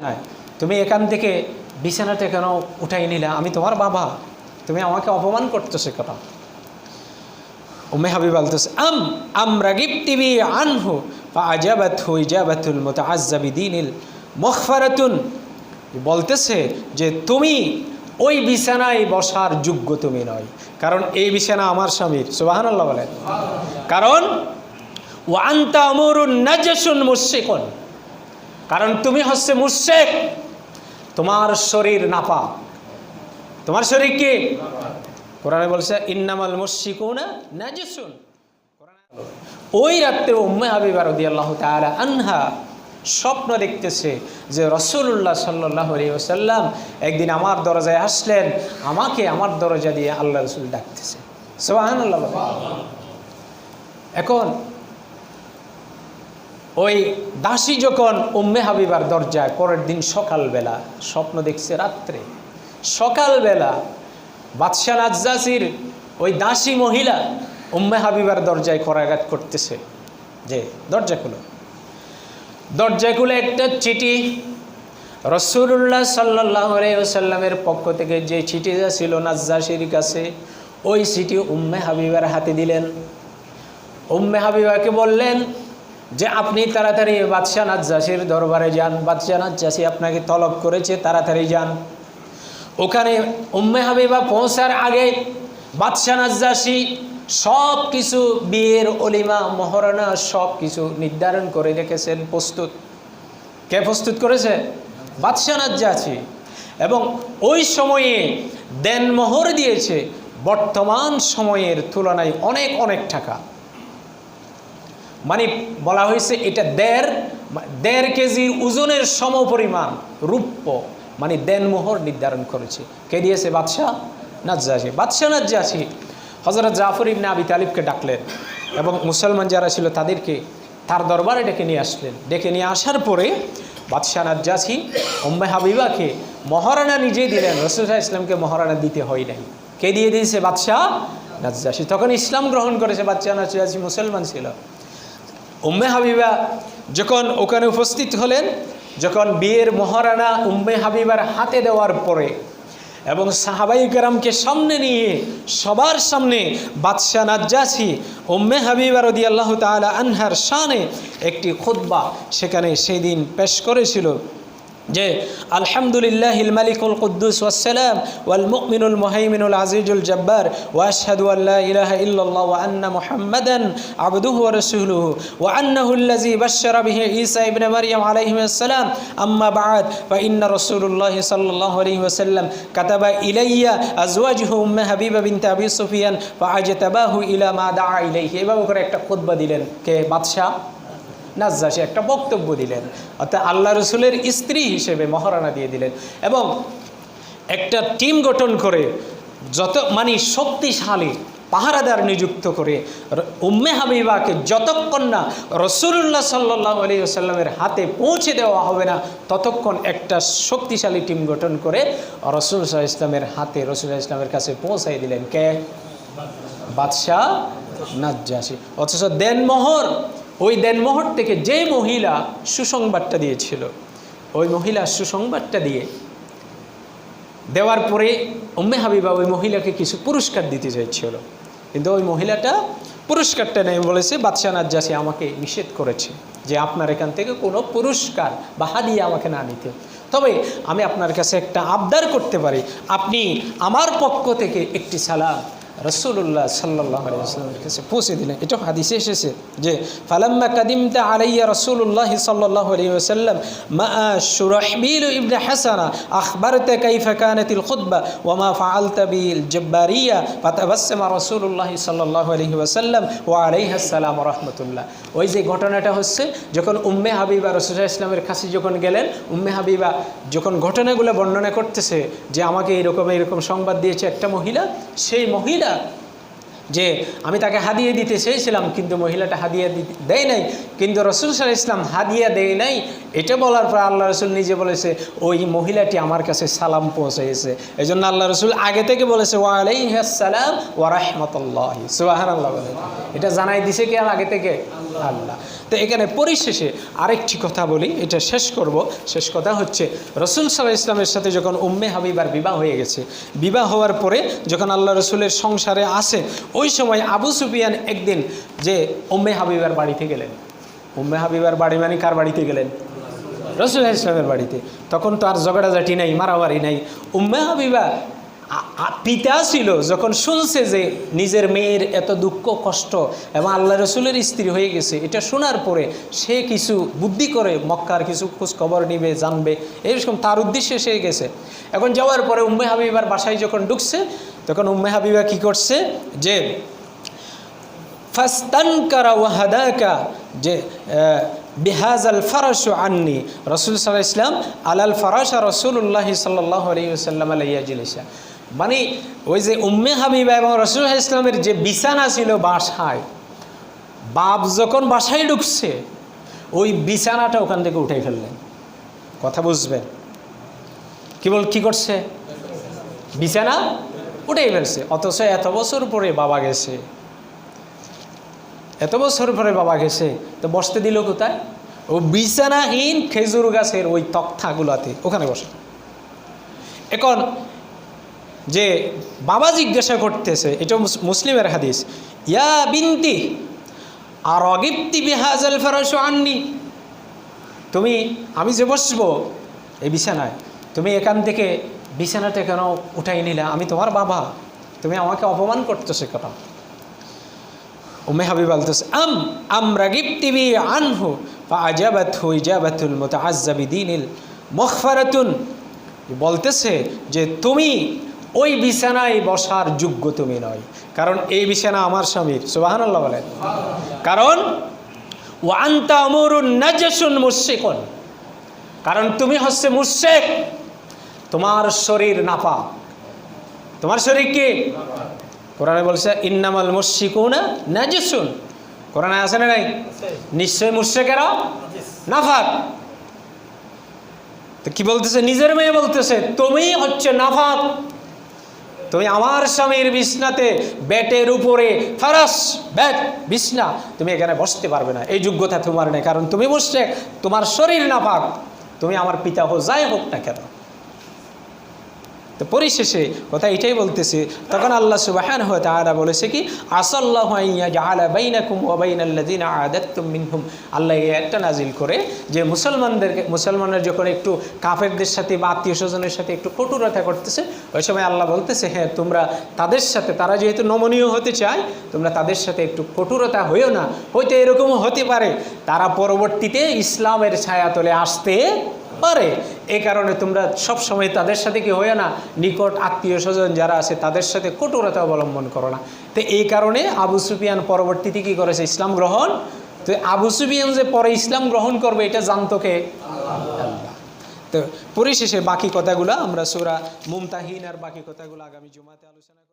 নাই। তুমি এখান থেকে বিছানাটা কেন উঠাই নিলে? আমি তোমার বাবা। তুমি আমাকে অপমান করতেছে কেন উম্মে হাবিব বলতেছে, আম আম রাগিব টিভি আনহু বা আজাবাত হু ইজাবাতুল মতো আজাবিদিনিল মখফারাতুন। বলতেছে যে, তুমি ওই বিছানায় বসার যোগ্য তুমি নয়। কারণ এই বিছানা আমার স্বামীর। সুবাহান আল্লাহ বলেন। কারণ ও আন্তা আমরুন নাজসুন মুশিকুন কারণ তুমি হচ্ছে মুশেক তোমার শরীর নাপা তোমার শরীর কি? কোরআনে বলছে, ইন্নামাল মুশিকুনা নাজিসুন। ওই রাত্রে উম্মে হাবিবা রদি আল্লাহ তালা আনহা স্বপ্ন দেখতেছে যে রসুল্লাহ সাল্লাহ সাল্লাম একদিন আমার দরজায় আসলেন, আমাকে আমার দরজা দিয়ে আল্লাহ রসুল ডাকতেছে। সোহান আল্লাহ এখন ওই দাসী যখন উম্মে হাবিবার দরজায় পরের দিন সকালবেলা স্বপ্ন দেখছে রাত্রে, সকালবেলা বাদশাহ নাজ্জাসির ওই দাসী মহিলা উম্মে হাবিবার দরজায় করাঘাত করতেছে। যে, দরজা খুলো। দরজা খুলে একটা চিঠি রসুল্লাহ সাল্লাহ সাল্লামের পক্ষ থেকে যে চিঠিটা ছিল নাজ্জাসির কাছে, ওই চিঠি উম্মে হাবিবার হাতে দিলেন। উম্মে হাবিবাকে বললেন যে আপনি তাড়াতাড়ি বাদশাহ নাজ্জাসির দরবারে যান, বাদশাহ নাজ্জাসি আপনাকে তলব করেছে, তাড়াতাড়ি যান। ওখানে উম্মে হাবিবা পৌঁছার আগে বাদশাহ নাজ্জাসি সব কিছু বিয়ের অলিমা, মহারণা সব কিছু নির্ধারণ করে রেখেছেন, প্রস্তুত। কে প্রস্তুত করেছে? বাদশাহ নাজ্জাসি। এবং ওই সময়ে দেনমোহর দিয়েছে, বর্তমান সময়ের তুলনায় অনেক অনেক টাকা। মানে বলা হয়েছে এটা দেড় দেড় কেজির ওজনের সমপরিমাণ রূপ্য মানে দেনমোহর নির্ধারণ করেছে। কে দিয়েছে? বাদশাহ নাজ্জাসি বাদশাহ নাজ্জাসি হজরত জাফর ইবনে আবি তালিবকে ডাকলেন এবং মুসলমান যারা ছিল তাদেরকে তার দরবারে ডেকে নিয়ে আসলেন। ডেকে নিয়ে আসার পরে বাদশাহ নাজ্জাসি উম্মে হাবিবাকে মহারানা নিজেই দিলেন। রসুল্লাহ ইসলামকে মহারানা দিতে হয় নাই। কে দিয়ে দিয়েছে? বাদশাহ নাজ্জাসি তখন ইসলাম গ্রহণ করেছে। বাদশাহ নাজ্জাসি মুসলমান ছিল। উম্মে হাবিবা যখন ওখানে উপস্থিত হলেন, যখন বিয়ের মহারানা উম্মে হাবিবার হাতে দেওয়ার পরে এবং সাহাবাই কেরামকে সামনে নিয়ে সবার সামনে বাদশাহ নাজ্জাসি উম্মে হাবিবা রদি আল্লাহ তালা আনহার শানে একটি খুদ্া সেখানে সেই দিন পেশ করেছিল। যে আলহামদুলিল্লাহ মালিকুল কুদ্দুস ওয়াসালাম ওয়াল মুমিনুল মুহাইমিনুল আজিজুল জব্বার ওয়াশহাদু আল্লা ইলাহা ইল্লাল্লাহ ওয়া আন্না মুহাম্মাদান আবদুহু ওয়া রাসূলুহু ওয়া আন্নাহু আল্লাযী বাশশারা বিহি ঈসা ইবনে মারইয়াম আলাইহিস সালাম আম্মা বা'দ ফা ইন্না রাসূলুল্লাহ সাল্লাল্লাহু আলাইহি ওয়াসাল্লাম কাতাবা ইলাইয়া আজওয়াজুহু উম্মে হাবিবা বিনতে আবি সুফিয়ান ফা আজতাবাহু ইলা মা দাআ ইলাইহি। এভাবে করে একটা খুতবা দিলেন। কে? বাদশাহ? নাজ্জাসি একটা বক্তব্য দিলেন। অর্থাৎ আল্লাহ রসুলের স্ত্রী হিসেবে মহারানা দিয়ে দিলেন। এবং একটা টিম গঠন করে যত মানে শক্তিশালী পাহারাদার নিযুক্ত করে উম্মে হাবিবাকে যতক্ষণ না রসুল্লাহ সাল্লাহ আলী সাল্লামের হাতে পৌঁছে দেওয়া হবে না, ততক্ষণ একটা শক্তিশালী টিম গঠন করে রসুল ইসলামের হাতে রসুল ইসলামের কাছে পৌঁছাই দিলেন। কে? বাদশাহ নাজ্জাসি। অথচ দেনমোহর ওই দেনমোহর থেকে যে মহিলা সুসংবাদটা দিয়েছিল, ওই মহিলা সুসংবাদটা দিয়ে দেওয়ার পরে উম্মে হাবিবা ওই মহিলাকে কিছু পুরস্কার দিতে চাইছিল। কিন্তু ওই মহিলাটা পুরস্কারটা নেই বলেছে, বাদশাহ নাজ্জাসি আমাকে নিষেধ করেছে যে আপনার এখান থেকে কোনো পুরস্কার বা হাদিয়া আমাকে না নিতে তবে আমি আপনার কাছে একটা আবদার করতে পারি। আপনি আমার পক্ষ থেকে একটি সালাম রসুল্লাহ সাল্লাহ আলিয়াল্লামের কাছে পৌঁছে দিলেন। এটা হাদিসে এসেছে যে, ফালাম্মা কাদিম কাদিমতা আলাইয়া রসুল্লাহ সাল্লাহ আলিয়া সাল্লাম মা সুরহবিল ইবনে হাসানা, আখবরতে কাইফা কানাতিল খুতবা ওমা ফাআলতা বিল জব্বারিয়া, ফাতাবাসসামা রাসূলুল্লাহ সাল্লাল্লাহু আলাইহি ওয়াসাল্লাম, ওয়া আলাইহি আসসালাম ওয়া রাহমাতুল্লাহ। ওই যে ঘটনাটা হচ্ছে, যখন উম্মে হাবিবা রাসূলুল্লাহ ইসলামের কাছে যখন গেলেন, উম্মে হাবিবা যখন ঘটনাগুলো বর্ণনা করতেছে যে, আমাকে এরকম এরকম সংবাদ দিয়েছে একটা মহিলা, সেই মহিলা যে আমি তাকে হাদিয়ে দিতে চেয়েছিলাম, কিন্তু মহিলাটা হাদিয়া দেয় নাই। কিন্তু রসুল সাল ইসলাম হাদিয়া দেয় নাই। এটা বলার পর আল্লাহ রসুল নিজে বলেছে, ওই মহিলাটি আমার কাছে সালাম পৌঁছেছে এই জন্য আল্লাহ রসুল আগে থেকে বলেছে ওয়ালাইহাসালাম ওয়া রাহমাতুল্লাহ। সুবাহান আল্লাহ বলে। এটা জানাই দিছে কি আগে থেকে? আল্লাহ। তো এখানে পরিশেষে আরেকটি কথা বলি, এটা শেষ করব। শেষ কথা হচ্ছে, রসুল সাল্লাহ ইসলামের সাথে যখন উম্মে হাবিবার বিবাহ হয়ে গেছে, বিবাহ হওয়ার পরে যখন আল্লাহ রসুলের সংসারে আসে, ওই সময় আবু সুফিয়ান একদিন যে উম্মে হাবিবার বাড়িতে গেলেন। উম্মে হাবিবার বাড়ি মানে কার বাড়িতে গেলেন? রসুল ইসলামের বাড়িতে। তখন তো আর ঝগড়াঝাটি নাই, মারামারি নাই। উম্মে হাবিবা পিতা ছিল, যখন শুনছে যে নিজের মেয়ের এত দুঃখ, কষ্ট এবং আল্লাহ রসুলের স্ত্রী হয়ে গেছে, এটা শোনার পরে সে কিছু বুদ্ধি করে, মক্কার কিছু খোঁজ খবর নিবে, জানবে, এরকম তার উদ্দেশ্যে সে গেছে। এখন যাওয়ার পরে উম্মে হাবিবার বাসায় যখন ঢুকছে, তখন উম্মে হাবিবা কী করছে যে ফাস্তান ফাস্তানকারা ওয়াহাদাকা যে বিহাজ আল ফারাস আননি, রসুল সাল্লাহ ইসলাম আলাল ফারাসা রসুল্লাহ সাল্লাহ আলাইসাল্লাম আলাইয়াজিলিসা মানে ওই যে উম্মে হাবিবা এবং রসুল ইসলামের যে বিছানা ছিল বাসায়, বাপ যখন বাসায় ঢুকছে, ওই বিছানাটা ওখান থেকে উঠে ফেললেন। কথা বুঝবেন? কি বল, কি করছে? বিছানা উঠেই ফেলছে। অথচ এত বছর পরে বাবা গেছে। এত বছর পরে বাবা গেছে, তো বসতে দিল কোথায়? ও বিছানাহীন খেজুর গাছের ওই তক্তাগুলাতে, ওখানে বসে। এখন যে বাবা জিজ্ঞাসা করতেছে, এটা মুসলিমের হাদিস, ইয়া বিনতি আর অগিপ্তি বিহাজাল ফেরস আননি? তুমি, আমি যে বসবো এই বিছানায়, তুমি এখান থেকে বিছানাটা কেন উঠাই নিলে? আমি তোমার বাবা, তুমি আমাকে অপমান করতেছে কেন? উমে হাবিব বলতেছে, আম আমরা গিপ্তিবি আনহু আজাবাত হু ইজাবাতুল মতো আজাবি দিনিল মখফারাতুন। বলতেছে যে, তুমি ওই বিছানায় বসার যোগ্য তুমি নয়। কারণ এই বিছানা আমার স্বামীর সুবাহান আল্লাহ বলেন। কারণ ওয়ান্তা আমরুন নাজাসুন কারণ তুমি হচ্ছে মুশেক তোমার শরীর নাপা তোমার শরীর কি? কোরআনে বলছে, ইন্নামাল নাজিসুন। কোরআনে আছে না নাই? নিশ্চয় মুশেকেরা নাফাক। তো কি বলতেছে? নিজের মেয়ে বলতেছে, তুমি হচ্ছে নাফাক। তুমি আমার স্বামীর বিছনাতে ব্যাটের উপরে ফারাস ব্যাট বিছনা, তুমি এখানে বসতে পারবে না। এই যোগ্যতা তোমার নেই, কারণ তুমি বসছে তোমার শরীর না পাক তুমি আমার পিতা হো যাই হোক না কেন। তো পরিশেষে কথা এটাই বলতেছে, তখন আল্লাহ সুবাহান হয়ে তারা বলেছে কি, আসল্লাহ আল্লাহ এই একটা নাজিল করে যে মুসলমানদেরকে মুসলমানের যখন একটু কাফেরদের সাথে বা আত্মীয় স্বজনের সাথে একটু কটুরতা করতেছে, ওই সময় আল্লাহ বলতেছে হ্যাঁ তোমরা তাদের সাথে, তারা যেহেতু নমনীয় হতে চায়, তোমরা তাদের সাথে একটু কটুরতা হয়েও না। হয়তো এরকমও হতে পারে, তারা পরবর্তীতে ইসলামের ছায়াতলে আসতে পারে। এই কারণে তোমরা সব সময় তাদের সাথে কি হয়ে না? নিকট আত্মীয় স্বজন যারা আছে তাদের সাথে কঠোরতা অবলম্বন করো না। তো এই কারণে আবু সুফিয়ান পরবর্তীতে কী করেছে? ইসলাম গ্রহণ? তো আবু সুফিয়ান যে পরে ইসলাম গ্রহণ করবে, এটা জানতো কে? তো পরিশেষে বাকি কথাগুলো আমরা সুরা মুমতাহিন আর বাকি কথাগুলো আগামী জুমাতে আলোচনা